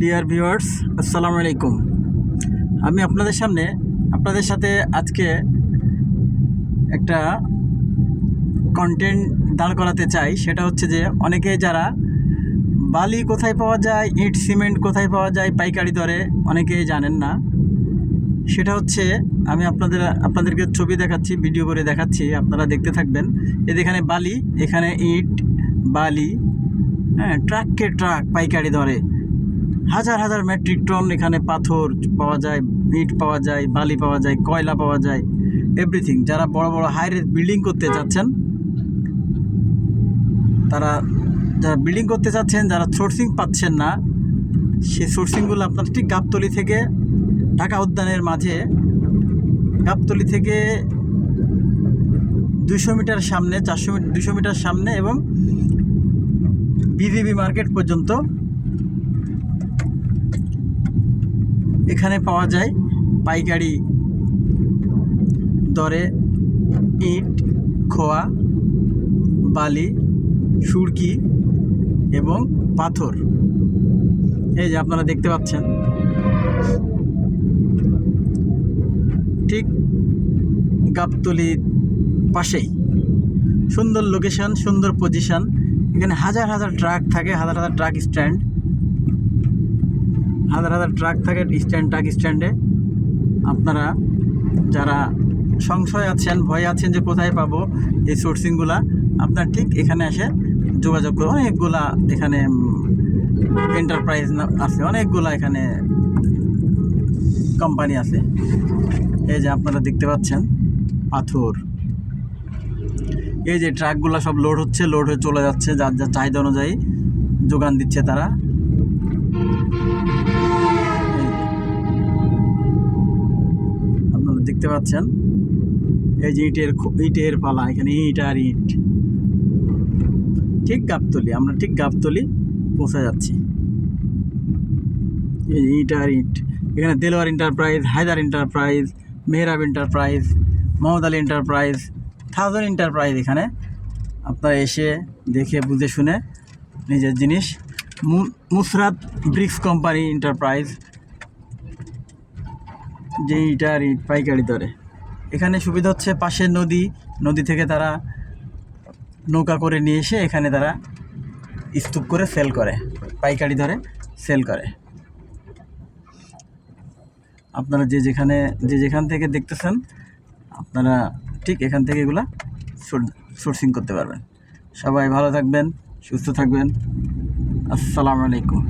Dear viewers আসসালামু আলাইকুম। আমি আপনাদের সামনে আপনাদের সাথে আজকে একটা কন্টেন্ট দাঁড় করাতে চাই। সেটা হচ্ছে যে, অনেকে যারা বালি কোথায় পাওয়া যায়, ইট, সিমেন্ট কোথায় পাওয়া যায়, পাইকারি দরে, অনেকেই জানেন না। সেটা হচ্ছে, আমি আপনাদের, আপনাদেরকে ছবি দেখাচ্ছি ভিডিও করে দেখাচ্ছি, আপনারা দেখতে থাকবেন। এখানে বালি, এখানে ইট, বালি হ্যাঁ ট্রাককে ট্রাক, পাইকারি দরে। হাজার হাজার মেট্রিক টন এখানে পাথর পাওয়া যায়, ইট পাওয়া যায়, বালি পাওয়া যায়, কয়লা পাওয়া যায় এভরিথিং যারা বড় বড় হাই বিল্ডিং করতে চাচ্ছেন তারা, যারা বিল্ডিং করতে চাচ্ছেন যারা সোর্সিং পাচ্ছেন না সেই সোর্সিংগুলো আপনার ঠিক গাবতলি থেকে ঢাকা উদ্যানের মাঝে, গাবতলি থেকে দুশো মিটার সামনে, চারশো মিটার দুশো মিটার সামনে এবং বিজিবি মার্কেট পর্যন্ত এখানে পাওয়া যায় পাইকারি দরে ইট, খোয়া, বালি, সুরকি এবং পাথর। এই যে আপনারা দেখতে পাচ্ছেন। ঠিক গাবতলির পাশেই। সুন্দর লোকেশন সুন্দর পজিশন এখানে হাজার হাজার ট্রাক থাকে, হাজার হাজার ট্রাক স্ট্যান্ড হাজার হাজার ট্রাক থাকে স্ট্যান্ড ট্রাক স্ট্যান্ডে আপনারা যারা সংশয় আছেন, ভয় আছেন যে কোথায় পাবো এই সোর্সিংগুলা আপনার ঠিক এখানে এসে যোগাযোগ করে অনেকগুলা এখানে এন্টারপ্রাইজ আছে। অনেকগুলা এখানে কোম্পানি আছে। এই যে আপনারা দেখতে পাচ্ছেন, পাথর। এই যে ট্রাকগুলো সব লোড হচ্ছে লোড হয়ে চলে যাচ্ছে। যার যার চাহিদা অনুযায়ী যোগান দিচ্ছে তারা। দেখতে পাচ্ছেন? এই যে ইটের ইটের পালা, এখানে ইট আর ইট। ঠিক গাবতলি, আমরা ঠিক গাবতলি পৌঁছে যাচ্ছি। এই যে ইট আর ইট। এখানে Delwar enterprise, Haidar enterprise, Mehrab enterprise, Mohammad Ali enterprise thousand enterprise এখানে। আপনারা এসে দেখে, বুঝে শুনে নিজের জিনিস। মুসরাত ব্রিক্স কোম্পানি এন্টারপ্রাইজ যে ইটা আর ইট পাইকারি দরে। এখানে সুবিধা হচ্ছে পাশের নদী নদী থেকে তারা নৌকা করে নিয়ে এসে এখানে তারা স্তূপ করে সেল করে, পাইকারি দরে সেল করে। আপনারা যে যেখানে, যে যেখান থেকে দেখতেছেন, আপনারা ঠিক এখান থেকে এগুলা সোর্সিং করতে পারবেন। সবাই ভালো থাকবেন, সুস্থ থাকবেন। আসসালামু আলাইকুম।